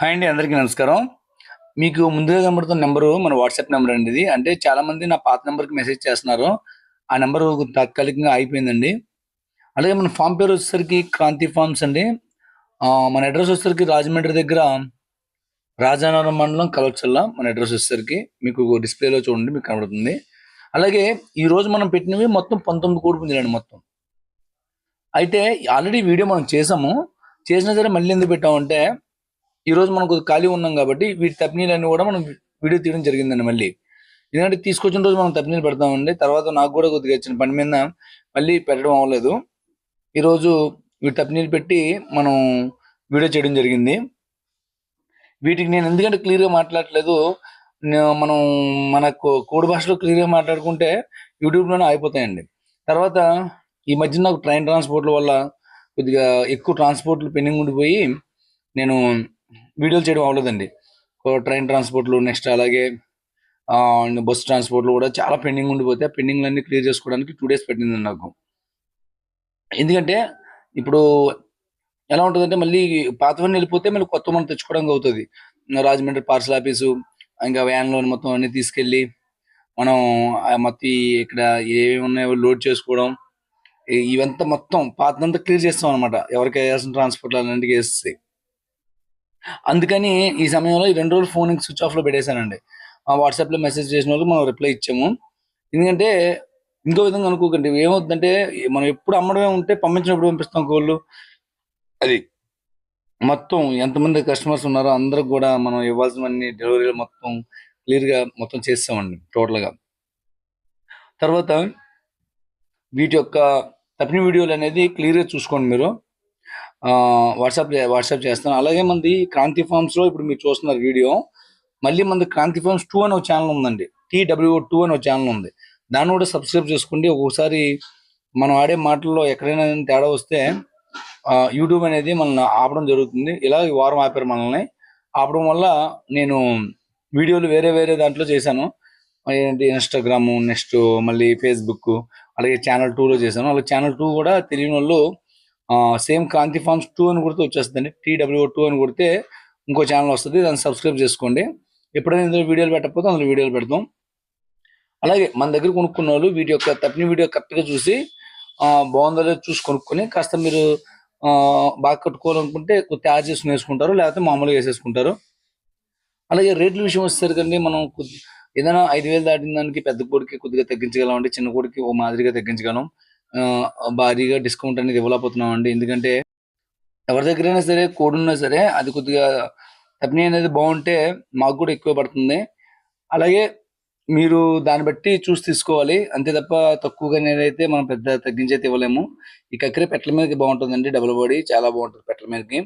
Hi అండి అందరికీ నమస్కారం. మీకు ముందుగా కనబడుతున్న నెంబరు మన వాట్సాప్ నెంబర్ అండి ఇది. అంటే చాలామంది నా పాత నెంబర్కి మెసేజ్ చేస్తున్నారు. ఆ నెంబర్ తాత్కాలికంగా అయిపోయిందండి. అలాగే మన ఫామ్ పేరు వచ్చేసరికి క్రాంతి ఫార్మ్స్ అండి. మన అడ్రస్ వచ్చేసరికి రాజమండ్రి దగ్గర రాజానగరం మండలం కలవచల్ల మన అడ్రస్ వచ్చేసరికి మీకు డిస్ప్లేలో చూడండి మీకు కనబడుతుంది. అలాగే ఈరోజు మనం పెట్టినవి మొత్తం పంతొమ్మిది కోడి పుంజులండి మొత్తం. అయితే ఆల్రెడీ వీడియో మనం చేసాము. చేసినా సరే మళ్ళీ ఎందుకు పెట్టామంటే ఈ రోజు మనం కొద్దిగా ఖాళీ ఉన్నాం కాబట్టి వీటి తప్నీలన్నీ కూడా మనం వీడియో తీయడం జరిగిందండి మళ్ళీ. ఎందుకంటే తీసుకొచ్చిన రోజు మనం తప్నీలు పెడతామండి. తర్వాత నాకు కూడా కొద్దిగా వచ్చిన పని మీద మళ్ళీ పెట్టడం అవ్వలేదు. ఈరోజు వీటి తప్నీలు పెట్టి మనం వీడియో చేయడం జరిగింది. వీటికి నేను ఎందుకంటే క్లియర్గా మాట్లాడట్లేదు. మనం మన కోడి భాషలో క్లియర్గా మాట్లాడుకుంటే యూట్యూబ్లోనే అయిపోతాయండి తర్వాత ఈ మధ్య నాకు ట్రైన్ ట్రాన్స్పోర్ట్ల వల్ల కొద్దిగా ఎక్కువ ట్రాన్స్పోర్ట్లు పెండింగ్ ఉండిపోయి నేను వీడియోలు చేయడం అవ్వలేదండి. ట్రైన్ ట్రాన్స్పోర్ట్లు నెక్స్ట్ అలాగే బస్సు ట్రాన్స్పోర్ట్లు కూడా చాలా పెండింగ్ ఉండిపోతే ఆ పెండింగ్లన్నీ క్లియర్ చేసుకోవడానికి టూ డేస్ పెట్టింది నాకు. ఎందుకంటే ఇప్పుడు ఎలా ఉంటుందంటే మళ్ళీ పాతవన్నీ వెళ్ళిపోతే మళ్ళీ కొత్త మనం తెచ్చుకోవడానికి అవుతుంది. రాజమండ్రి పార్సల్ ఆఫీసు ఇంకా వ్యాన్లో మొత్తం అన్ని తీసుకెళ్ళి మనం మొత్తం ఇక్కడ ఏమేమి ఉన్నాయో లోడ్ చేసుకోవడం ఇవంతా మొత్తం పాతంతా క్లియర్ చేస్తాం అనమాట ఎవరికి వేయాల్సిన ట్రాన్స్పోర్ట్ అలాంటివి వేస్తే. అందుకని ఈ సమయంలో ఈ రెండు రోజులు ఫోన్ స్విచ్ ఆఫ్లో పెట్టేశానండి. మా వాట్సాప్లో మెసేజ్ చేసిన వాళ్ళకి మనం రిప్లై ఇచ్చాము. ఎందుకంటే ఇంకో విధంగా అనుకోకండి. ఏమవుతుందంటే మనం ఎప్పుడు అమ్మడమే ఉంటే పంపించినప్పుడు పంపిస్తాం కోళ్ళు అది మొత్తం ఎంతమంది కస్టమర్స్ ఉన్నారో అందరికి కూడా మనం ఇవ్వాల్సినవన్నీ డెలివరీలు మొత్తం క్లియర్గా మొత్తం చేస్తామండి టోటల్గా. తర్వాత వీటి యొక్క తప్పిన వీడియోలు అనేది క్లియర్గా చూసుకోండి మీరు. వాట్సాప్ వాట్సాప్ చేస్తాను. అలాగే మంది క్రాంతి ఫార్మ్స్లో ఇప్పుడు మీరు చూస్తున్నారు వీడియో. మళ్ళీ మంది క్రాంతి ఫార్మ్స్ టూ అని ఒక ఛానల్ ఉందండి. టీడబ్ల్యూ టూ అని ఒక ఛానల్ ఉంది. దాన్ని కూడా సబ్స్క్రైబ్ చేసుకోండి. ఒక్కోసారి మనం ఆడే మాటల్లో ఎక్కడైనా తేడా వస్తే యూట్యూబ్ అనేది మనల్ని ఆపడం జరుగుతుంది. ఇలా ఈ వారం ఆపారు మనల్ని. ఆపడం వల్ల నేను వీడియోలు వేరే వేరే దాంట్లో చేశాను. ఏంటి ఇన్స్టాగ్రాము నెక్స్ట్ మళ్ళీ ఫేస్బుక్ అలాగే ఛానల్ టూలో చేశాను. అలాగే ఛానల్ టూ కూడా తెలియని వాళ్ళు సేమ్ క్రాంతి ఫార్మ్స్ టూ అని కొడితే వచ్చేస్తుందండి. టీడబ్ల్యూ టూ అని కొడితే ఇంకో ఛానల్ వస్తుంది దాన్ని సబ్స్క్రైబ్ చేసుకోండి. ఎప్పుడైనా ఇందులో వీడియోలు పెట్టకపోతే అందులో వీడియోలు పెడతాం. అలాగే మన దగ్గర కొనుక్కున్న వాళ్ళు వీటి యొక్క తప్పిన వీడియో కరెక్ట్గా చూసి బాగుందో లేదో చూసి కొనుక్కొని కాస్త మీరు బాగా కట్టుకోవాలనుకుంటే కొద్దిగా తయారు చేసుకుని వేసుకుంటారు లేకపోతే మామూలుగా వేసేసుకుంటారు. అలాగే రేట్ల విషయం వచ్చేసరికండి మనం కొద్ది- ఏదైనా ఐదు వేలు దాటిన దానికి పెద్ద కోడికి కొద్దిగా తగ్గించగలం అంటే చిన్న కోడికి ఓ మాదిరిగా తగ్గించగలం. భారీగా డిస్కౌంట్ అనేది ఇవ్వలేకపోతున్నాం అండి ఎందుకంటే ఎవరి దగ్గరైనా సరే కోడి ఉన్నా సరే అది కొద్దిగా తప్పిన అనేది బాగుంటే మాకు కూడా ఎక్కువ పడుతుంది. అలాగే మీరు దాన్ని బట్టి చూసి తీసుకోవాలి. అంతే తప్ప తక్కువగా నేనైతే మనం పెద్ద తగ్గించైతే ఇవ్వలేము ఈ కక్కరే పెట్టల మీదకి బాగుంటుందండి డబుల్ బాడీ చాలా బాగుంటుంది పెట్టల మీదకి.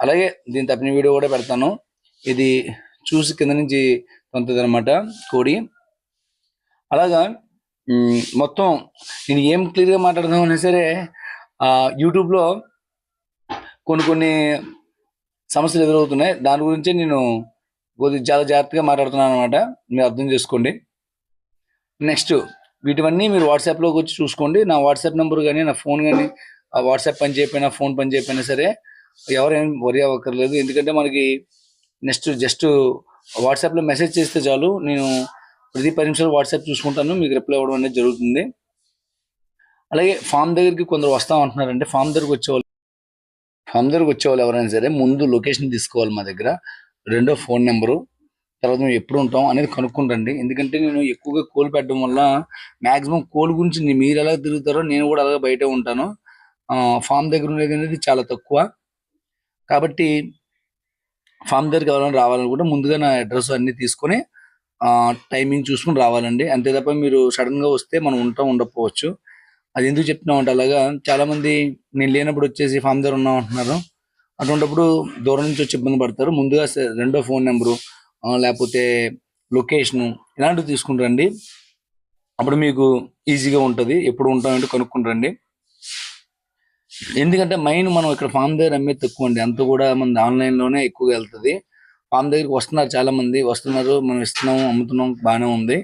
అలాగే దీని తప్పిన వీడియో కూడా పెడతాను. ఇది చూసి కింద నుంచి పొందుతుంది అనమాట కోడి. అలాగా మొత్తం నేను ఏం క్లియర్గా మాట్లాడదామన్నా సరే యూట్యూబ్లో కొన్ని కొన్ని సమస్యలు ఎదురవుతున్నాయి. దాని గురించి నేను కొద్దిగా చాలా జాగ్రత్తగా మాట్లాడుతున్నాను అనమాట మీరు అర్థం చేసుకోండి. నెక్స్ట్ వీటివన్నీ మీరు వాట్సాప్లోకి వచ్చి చూసుకోండి. నా వాట్సాప్ నెంబర్ కానీ నా ఫోన్ కానీ ఆ వాట్సాప్ పని చేయకపోయినా ఫోన్ పని చేయకపోయినా సరే ఎవరేం వరి అవ్వక్కర్లేదు. ఎందుకంటే మనకి నెక్స్ట్ జస్ట్ వాట్సాప్లో మెసేజ్ చేస్తే చాలు. నేను ప్రతి పది నిమిషాలు వాట్సాప్ చూసుకుంటాను మీకు రిప్లై ఇవ్వడం అనేది జరుగుతుంది. అలాగే ఫామ్ దగ్గరికి కొందరు వస్తాం అంటున్నారంటే ఫామ్ దగ్గరికి వచ్చేవాళ్ళు ఫామ్ దగ్గరికి వచ్చేవాళ్ళు ఎవరైనా సరే ముందు లొకేషన్ తీసుకోవాలి మా దగ్గర రెండో ఫోన్ నెంబరు తర్వాత మేము ఎప్పుడు ఉంటాం అనేది కనుక్కుంటండి ఎందుకంటే నేను ఎక్కువగా కోల్ పెట్టడం వల్ల మాక్సిమం కోల్ గురించి మీరు ఎలా తిరుగుతారో నేను కూడా అలాగే బయట ఉంటాను. ఫామ్ దగ్గర ఉండేది అనేది చాలా తక్కువ. కాబట్టి ఫామ్ దగ్గరికి ఎవరైనా రావాలనుకుంటే ముందుగా నా అడ్రస్ అన్నీ తీసుకొని టైమింగ్ చూసుకుని రావాలండి. అంతే తప్ప మీరు సడన్గా వస్తే మనం ఉంటాం ఉండకపోవచ్చు. అది ఎందుకు చెప్తున్నాం అంటే అలాగా చాలా మంది నేను లేనప్పుడు వచ్చేసి ఫామ్ దగ్గర ఉన్నాం అంటున్నారు. అటువంటిప్పుడు దూరం నుంచి వచ్చి ఇబ్బంది పడతారు. ముందుగా రెండో ఫోన్ నెంబరు లేకపోతే లొకేషన్ ఇలాంటివి తీసుకుని రండి. అప్పుడు మీకు ఈజీగా ఉంటుంది. ఎప్పుడు ఉంటామంటే కనుక్కుని రండి. ఎందుకంటే మెయిన్ మనం ఇక్కడ ఫామ్ దగ్గర అమ్మే తక్కువ అండి అంత కూడా మన ఆన్లైన్లోనే ఎక్కువగా వెళ్తుంది. ఫామ్ దగ్గరికి వస్తున్నారు చాలా మంది వస్తున్నారు మనం ఇస్తున్నాము అమ్ముతున్నాం బాగానే ఉంది.